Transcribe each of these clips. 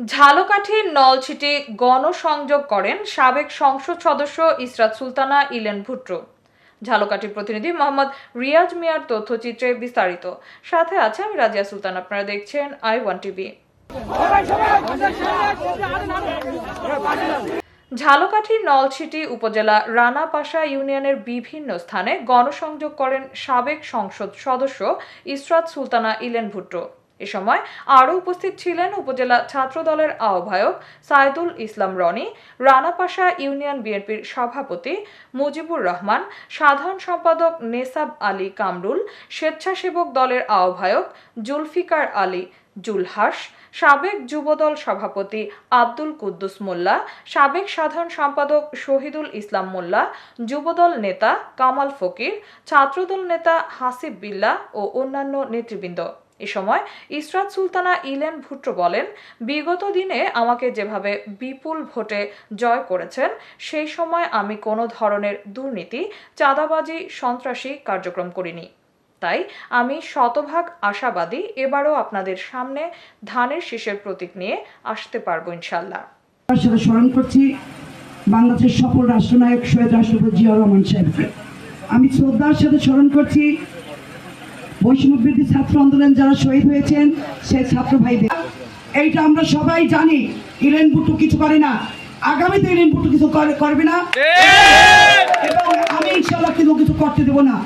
ঝালকাঠির নলছিটি গণসংযোগ করেন সাবেক সংসদ সদস্য ইসরাত সুলতানা, ইলেন ভুট্টো। ঝালকাঠির প্রতিনিধি মোহাম্মদ রিয়াজ মিয়ার তথ্যচিত্রে বিস্তারিত। সাথে আছে আমি রাজিয়া সুলতান, আপনারা দেখছেন আই ওয়ান টিভি। ঝালকাঠির নলছিটি উপজেলা রানাপাশা ইউনিয়নের বিভিন্ন স্থানে গণসংযোগ করেন সাবেক সংসদ সদস্য ইসরাত সুলতানা, ইলেন ভুট্টো। এ সময় আরও উপস্থিত ছিলেন উপজেলা ছাত্র দলের আহ্বায়ক সাইদুল ইসলাম রনি, রানাপাশা ইউনিয়ন বিএনপির সভাপতি মুজিবুর রহমান, সাধারণ সম্পাদক নেসাব আলী কামরুল, স্বেচ্ছাসেবক দলের আহ্বায়ক জুলফিকার আলী জুলহাস, সাবেক যুবদল সভাপতি আব্দুল কুদ্দুস মোল্লা, সাবেক সাধারণ সম্পাদক শহীদুল ইসলাম মোল্লা, যুবদল নেতা কামাল ফকির, ছাত্রদল নেতা হাসিব বিল্লা ও অন্যান্য নেতৃবৃন্দ। এ সময় ইসরাত সুলতানা ইলেন ভুট্টো বলেন, বিগত দিনে আমাকে যেভাবে বিপুল ভোটে জয় করেছেন, সেই সময় আমি কোনো ধরনের দুর্নীতি, চাঁদাবাজি, সন্ত্রাসী কার্যক্রম করিনি। তাই আমি শতভাগ আশাবাদী এবারও আপনাদের সামনে ধানের শীষের প্রতীক নিয়ে আসতে পারব ইনশাল্লাহ স্মরণ করছি বাংলাদেশের সফল রাষ্ট্রনায়ক শহীদ রাষ্ট্রপতি জিয়াউর রহমান সাহেবকে। আমি শ্রদ্ধার সাথে স্মরণ করছি বৃদ্ধি ছাত্র আন্দোলন যারা শহীদ হয়েছেন সেই ছাত্র ভাইদের। এইটা আমরা সবাই জানি ইলেন বুটু কিছু করে না। আগামীতে ইলেন বুটু কিছু করবে না। এবং আমি ইনশাল্লাহ কিন্তু কিছু করতে দেবো না।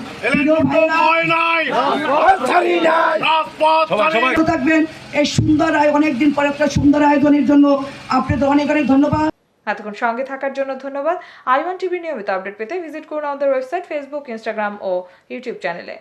থাকবেন। এই সুন্দর আয় অনেকদিন পরে একটা সুন্দর আয়োজনের জন্য আপনাদের অনেক অনেক ধন্যবাদ। এতক্ষণ সঙ্গে থাকার জন্য ধন্যবাদ। আই ওয়ান টিভি নিয়মিত আপডেট পেতে ভিজিট করুন আমাদের ওয়েবসাইট ফেসবুক ইনস্টাগ্রাম ও ইউটিউব চ্যানেলে।